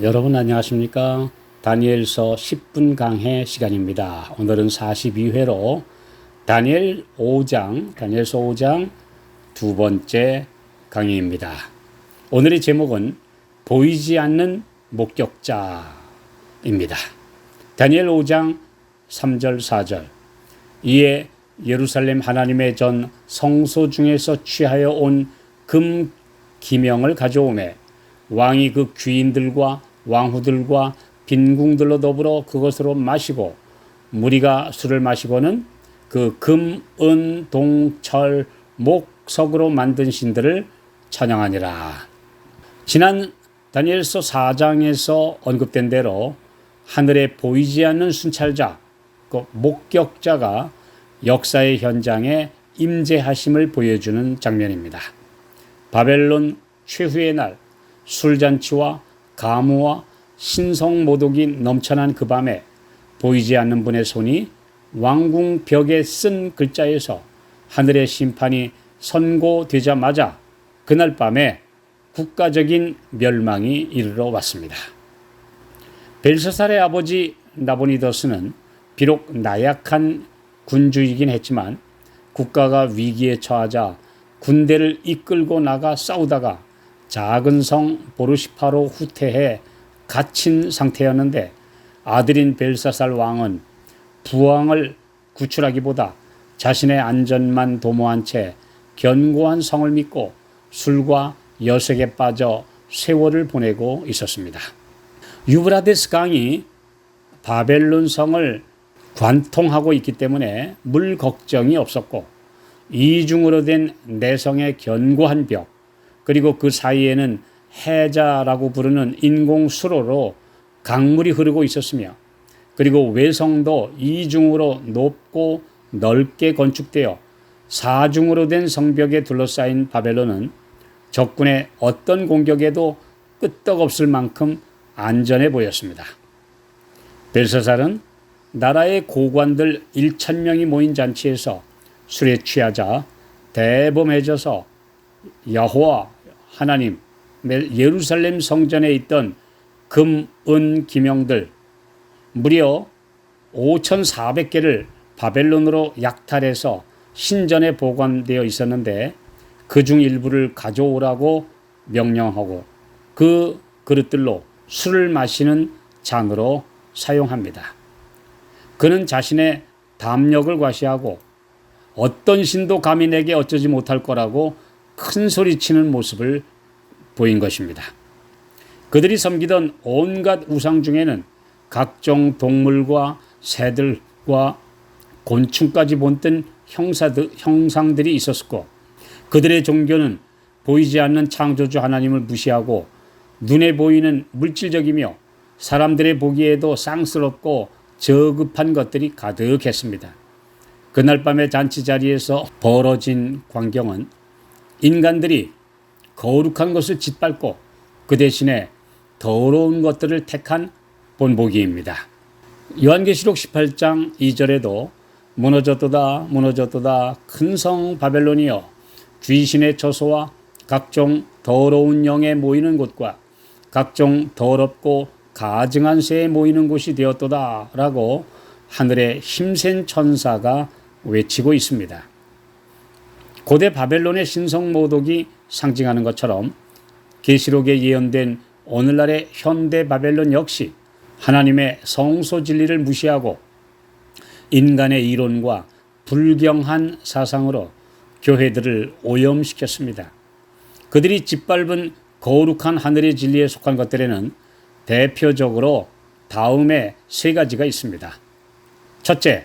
여러분 안녕하십니까? 다니엘서 10분 강해 시간입니다. 오늘은 42회로 다니엘 5장, 다니엘서 5장 두 번째 강의입니다. 오늘의 제목은 보이지 않는 목격자입니다. 다니엘 5장 3절 4절 이에 예루살렘 하나님의 전 성소 중에서 취하여 온 금 기명을 가져오매 왕이 그 귀인들과 왕후들과 빈궁들로 더불어 그것으로 마시고 무리가 술을 마시고는 그 금, 은, 동, 철, 목, 석으로 만든 신들을 찬양하니라. 지난 다니엘서 4장에서 언급된 대로 하늘에 보이지 않는 순찰자, 그 목격자가 역사의 현장에 임재하심을 보여주는 장면입니다. 바벨론 최후의 날 술잔치와 가무와 신성 모독이 넘쳐난 그 밤에 보이지 않는 분의 손이 왕궁 벽에 쓴 글자에서 하늘의 심판이 선고되자마자 그날 밤에 국가적인 멸망이 이르러 왔습니다. 벨사살의 아버지 나보니더스는 비록 나약한 군주이긴 했지만 국가가 위기에 처하자 군대를 이끌고 나가 싸우다가 작은 성 보르시파로 후퇴해 갇힌 상태였는데 아들인 벨사살 왕은 부왕을 구출하기보다 자신의 안전만 도모한 채 견고한 성을 믿고 술과 여색에 빠져 세월을 보내고 있었습니다. 유브라데스 강이 바벨론 성을 관통하고 있기 때문에 물 걱정이 없었고 이중으로 된 내성의 견고한 벽 그리고 그 사이에는 해자라고 부르는 인공 수로로 강물이 흐르고 있었으며 그리고 외성도 이중으로 높고 넓게 건축되어 사중으로 된 성벽에 둘러싸인 바벨론은 적군의 어떤 공격에도 끄떡없을 만큼 안전해 보였습니다. 벨사살은 나라의 고관들 1천 명이 모인 잔치에서 술에 취하자 대범해져서 여호와 하나님 예루살렘 성전에 있던 금, 은, 기명들 무려 5,400개를 바벨론으로 약탈해서 신전에 보관되어 있었는데 그 중 일부를 가져오라고 명령하고 그 그릇들로 술을 마시는 잔으로 사용합니다. 그는 자신의 담력을 과시하고 어떤 신도 감히 내게 어쩌지 못할 거라고 큰 소리치는 모습을 보인 것입니다. 그들이 섬기던 온갖 우상 중에는 각종 동물과 새들과 곤충까지 본뜬 형상들이 있었고 그들의 종교는 보이지 않는 창조주 하나님을 무시하고 눈에 보이는 물질적이며 사람들의 보기에도 쌍스럽고 저급한 것들이 가득했습니다. 그날 밤의 잔치 자리에서 벌어진 광경은 인간들이 거룩한 것을 짓밟고 그 대신에 더러운 것들을 택한 본보기입니다. 요한계시록 18장 2절에도 무너졌도다 무너졌도다 큰 성 바벨론이여 귀신의 처소와 각종 더러운 영에 모이는 곳과 각종 더럽고 가증한 새에 모이는 곳이 되었도다 라고 하늘의 힘센 천사가 외치고 있습니다. 고대 바벨론의 신성 모독이 상징하는 것처럼 계시록에 예언된 오늘날의 현대 바벨론 역시 하나님의 성소 진리를 무시하고 인간의 이론과 불경한 사상으로 교회들을 오염시켰습니다. 그들이 짓밟은 거룩한 하늘의 진리에 속한 것들에는 대표적으로 다음에 세 가지가 있습니다. 첫째,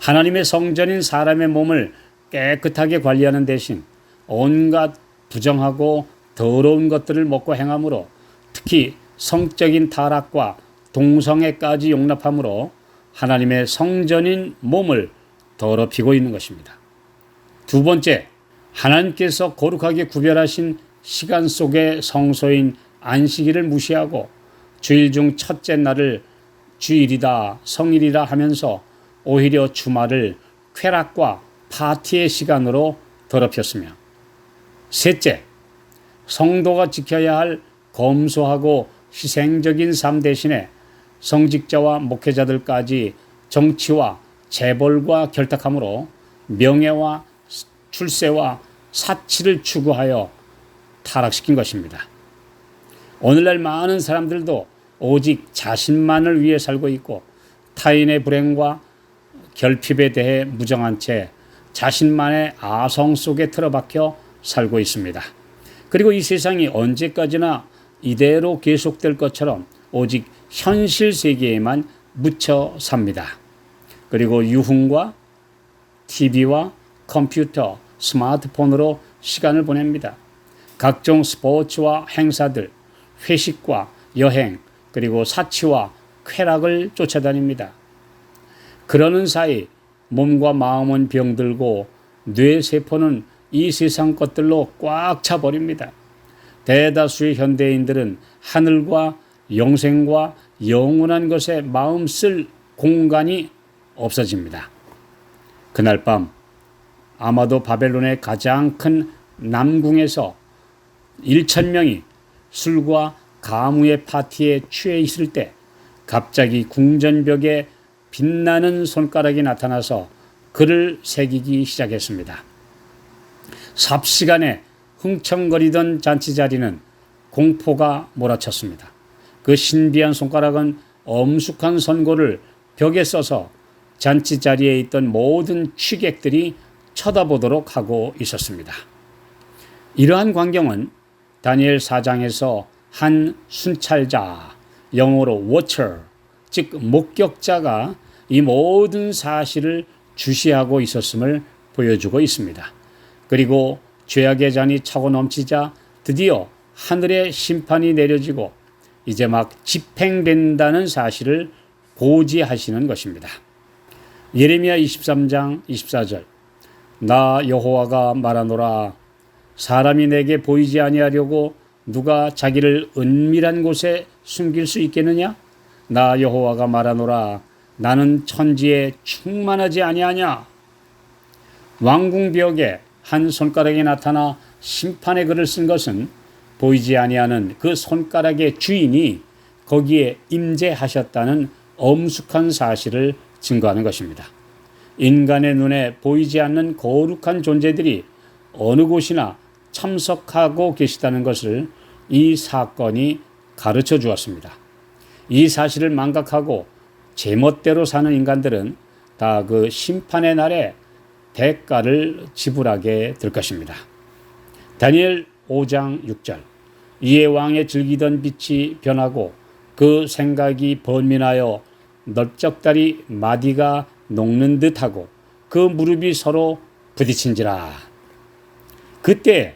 하나님의 성전인 사람의 몸을 깨끗하게 관리하는 대신 온갖 부정하고 더러운 것들을 먹고 행함으로 특히 성적인 타락과 동성애까지 용납함으로 하나님의 성전인 몸을 더럽히고 있는 것입니다. 두 번째, 하나님께서 거룩하게 구별하신 시간 속의 성소인 안식일을 무시하고 주일 중 첫째 날을 주일이다, 성일이라 하면서 오히려 주말을 쾌락과 파티의 시간으로 더럽혔으며 셋째, 성도가 지켜야 할 검소하고 희생적인 삶 대신에 성직자와 목회자들까지 정치와 재벌과 결탁함으로 명예와 출세와 사치를 추구하여 타락시킨 것입니다. 오늘날 많은 사람들도 오직 자신만을 위해 살고 있고 타인의 불행과 결핍에 대해 무정한 채 자신만의 아성 속에 틀어박혀 살고 있습니다. 그리고 이 세상이 언제까지나 이대로 계속될 것처럼 오직 현실 세계에만 묻혀 삽니다. 그리고 유흥과 TV와 컴퓨터, 스마트폰으로 시간을 보냅니다. 각종 스포츠와 행사들, 회식과 여행, 그리고 사치와 쾌락을 쫓아다닙니다. 그러는 사이 몸과 마음은 병들고 뇌세포는 이 세상 것들로 꽉 차버립니다. 대다수의 현대인들은 하늘과 영생과 영원한 것에 마음 쓸 공간이 없어집니다. 그날 밤 아마도 바벨론의 가장 큰 남궁에서 1천 명이 술과 가무의 파티에 취해 있을 때 갑자기 궁전벽에 빛나는 손가락이 나타나서 글을 새기기 시작했습니다. 삽시간에 흥청거리던 잔치 자리는 공포가 몰아쳤습니다. 그 신비한 손가락은 엄숙한 선고를 벽에 써서 잔치 자리에 있던 모든 취객들이 쳐다보도록 하고 있었습니다. 이러한 광경은 다니엘 4장에서 한 순찰자, 영어로 watcher, 즉 목격자가 이 모든 사실을 주시하고 있었음을 보여주고 있습니다. 그리고 죄악의 잔이 차고 넘치자 드디어 하늘의 심판이 내려지고 이제 막 집행된다는 사실을 고지하시는 것입니다. 예레미야 23장 24절 나 여호와가 말하노라 사람이 내게 보이지 아니하려고 누가 자기를 은밀한 곳에 숨길 수 있겠느냐 나 여호와가 말하노라 나는 천지에 충만하지 아니하냐 왕궁벽에 한 손가락이 나타나 심판의 글을 쓴 것은 보이지 아니하는 그 손가락의 주인이 거기에 임재하셨다는 엄숙한 사실을 증거하는 것입니다. 인간의 눈에 보이지 않는 거룩한 존재들이 어느 곳이나 참석하고 계시다는 것을 이 사건이 가르쳐 주었습니다. 이 사실을 망각하고 제멋대로 사는 인간들은 다 그 심판의 날에 대가를 지불하게 될 것입니다. 다니엘 5장 6절 이에 왕의 즐기던 빛이 변하고 그 생각이 번민하여 넓적다리 마디가 녹는 듯하고 그 무릎이 서로 부딪힌지라. 그때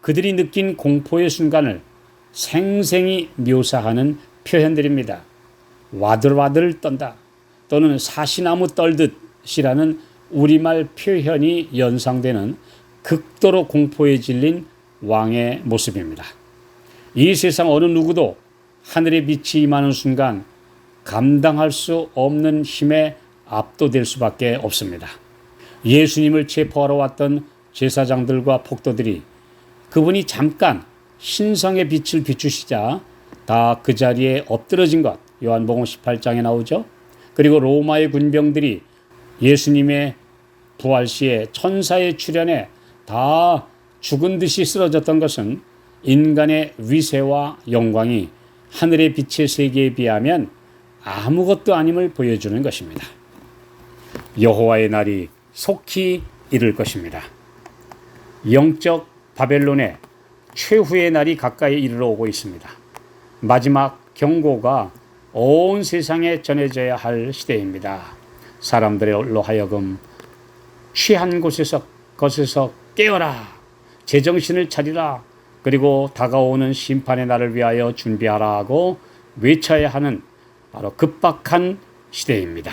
그들이 느낀 공포의 순간을 생생히 묘사하는 표현들입니다. 와들와들 떤다 또는 사시나무 떨듯이라는 우리말 표현이 연상되는 극도로 공포에 질린 왕의 모습입니다. 이 세상 어느 누구도 하늘의 빛이 임하는 순간 감당할 수 없는 힘에 압도될 수밖에 없습니다. 예수님을 체포하러 왔던 제사장들과 폭도들이 그분이 잠깐 신성의 빛을 비추시자 다 그 자리에 엎드러진 것 요한복음 18장에 나오죠. 그리고 로마의 군병들이 예수님의 부활 시에 천사의 출현에 다 죽은 듯이 쓰러졌던 것은 인간의 위세와 영광이 하늘의 빛의 세계에 비하면 아무것도 아님을 보여주는 것입니다. 여호와의 날이 속히 이를 것입니다. 영적 바벨론의 최후의 날이 가까이 이르러 오고 있습니다. 마지막 경고가 온 세상에 전해져야 할 시대입니다. 사람들로 하여금 취한 곳에서 것에서 깨어라 제정신을 차리라 그리고 다가오는 심판의 날을 위하여 준비하라 하고 외쳐야 하는 바로 급박한 시대입니다.